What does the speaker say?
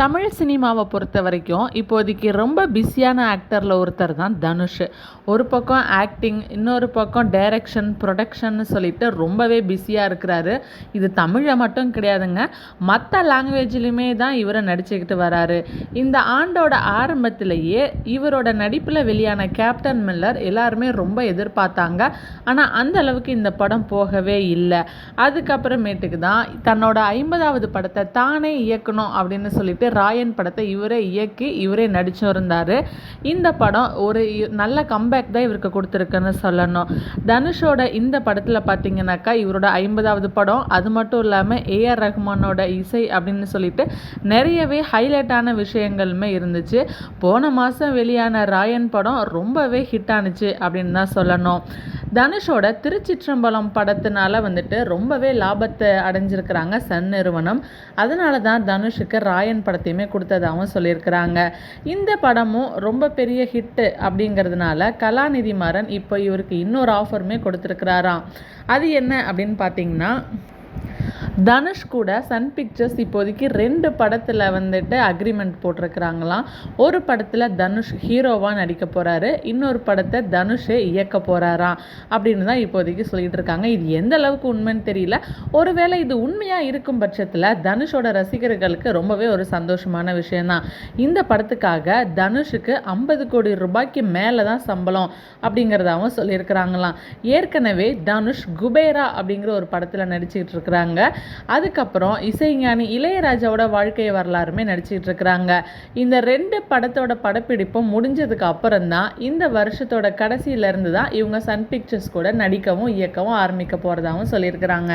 தமிழ் சினிமாவை பொறுத்த வரைக்கும் இப்போதைக்கு ரொம்ப பிஸியான ஆக்டரில் ஒருத்தர் தான் தனுஷ். ஒரு பக்கம் ஆக்டிங் இன்னொரு பக்கம் டைரக்ஷன் ப்ரொடக்ஷன் சொல்லிட்டு ரொம்பவே பிஸியாக இருக்கிறாரு. இது தமிழை மட்டும் கிடையாதுங்க. மற்ற லாங்குவேஜ்லேயுமே தான் இவரை நடிச்சுக்கிட்டு வராரு. இந்த ஆண்டோட ஆரம்பத்திலேயே இவரோட நடிப்பில் வெளியான கேப்டன் மில்லர் எல்லாருமே ரொம்ப எதிர்பார்த்தாங்க. ஆனால் அந்த அளவுக்கு இந்த படம் போகவே இல்லை. அதுக்கப்புறமேட்டுக்கு தான் தன்னோட ஐம்பதாவது படத்தை தானே இயக்கணும் அப்படின்னு சொல்லிட்டு ராயன் படத்தை இவரே இயக்கி இவரே நடிச்சும் இருந்தார் இந்த படம் ஒரு நல்ல கம்பேக் தான் இவருக்கு கொடுத்துருக்குன்னு சொல்லணும். தனுஷோட இந்த படத்தில் பார்த்தீங்கன்னாக்கா இவரோட ஐம்பதாவது படம் அது மட்டும் இல்லாமல் ஏஆர் ரஹ்மானோட இசை அப்படின்னு சொல்லிட்டு நிறையவே ஹைலைட்டான விஷயங்களுமே இருந்துச்சு. போன மாதம் வெளியான ராயன் படம் ரொம்பவே ஹிட் ஆனுச்சு அப்படின்னு தான் சொல்லணும். தனுஷோட திருச்சிற்றம்பலம் படத்தினால வந்துட்டு ரொம்பவே லாபத்தை அடைஞ்சிருக்கிறாங்க சன் நிறுவனம். அதனால தான் தனுஷுக்கு ராயன் படத்தையுமே கொடுத்ததாகவும் சொல்லியிருக்கிறாங்க. இந்த படமும் ரொம்ப பெரிய ஹிட்டு அப்படிங்கிறதுனால கலாநிதி மாறன் இப்போ இவருக்கு இன்னொரு ஆஃபருமே கொடுத்துருக்கிறாராம். அது என்ன அப்படின்னு பார்த்தீங்கன்னா தனுஷ் கூட சன் பிக்சர்ஸ் இப்போதைக்கு ரெண்டு படத்தில் வந்துட்டு அக்ரிமெண்ட் போட்டிருக்கிறாங்களாம். ஒரு படத்தில் தனுஷ் ஹீரோவாக நடிக்க போகிறாரு இன்னொரு படத்தை தனுஷே இயக்க போகிறாராம் அப்படின்னு தான் இப்போதைக்கு சொல்லிட்டு இருக்காங்க. இது எந்த அளவுக்கு உண்மைன்னு தெரியல. ஒருவேளை இது உண்மையாக இருக்கும் பட்சத்தில் தனுஷோட ரசிகர்களுக்கு ரொம்பவே ஒரு சந்தோஷமான விஷயந்தான் இந்த படத்துக்காக தனுஷுக்கு ஐம்பது கோடி ரூபாய்க்கு மேலே தான் சம்பளம் அப்படிங்கிறதாவும் சொல்லியிருக்கிறாங்களாம். ஏற்கனவே தனுஷ் குபேரா அப்படிங்கிற ஒரு படத்தில் நடிச்சுக்கிட்டு இருக்கிறாங்க. அதுக்கப்புறம் இசைஞானி இளையராஜாவோட வாழ்க்கை வரலாறுமே நடிச்சிட்டு இருக்கிறாங்க. இந்த ரெண்டு படத்தோட படப்பிடிப்பும் முடிஞ்சதுக்கு அப்புறம் தான் இந்த வருஷத்தோட கடைசியிலேருந்து தான் இவங்க சன் பிக்சர்ஸ் கூட நடிக்கவும் இயக்கவும் ஆரம்பிக்க போகிறதாகவும் சொல்லியிருக்கிறாங்க.